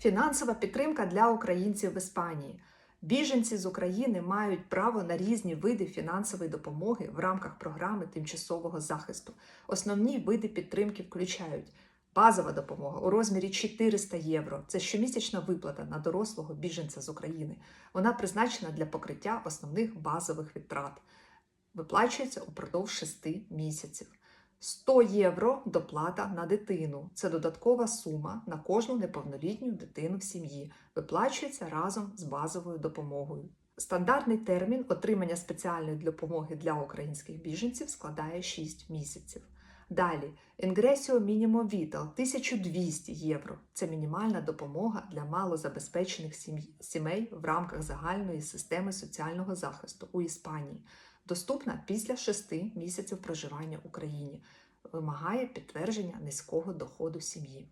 Фінансова підтримка для українців в Іспанії. Біженці з України мають право на різні види фінансової допомоги в рамках програми тимчасового захисту. Основні види підтримки включають базова допомога у розмірі 400 євро. Це щомісячна виплата на дорослого біженця з України. Вона призначена для покриття основних базових витрат. Виплачується упродовж 6 місяців. 100 євро доплата на дитину. Це додаткова сума на кожну неповнолітню дитину в сім'ї. Виплачується разом з базовою допомогою. Стандартний термін отримання спеціальної допомоги для українських біженців складає 6 місяців. Далі, Інгресіо Мінімо Вітал 1200 євро. Це мінімальна допомога для малозабезпечених сімей в рамках загальної системи соціального захисту у Іспанії доступна після 6 місяців проживання в Україні. Вимагає підтвердження низького доходу сім'ї.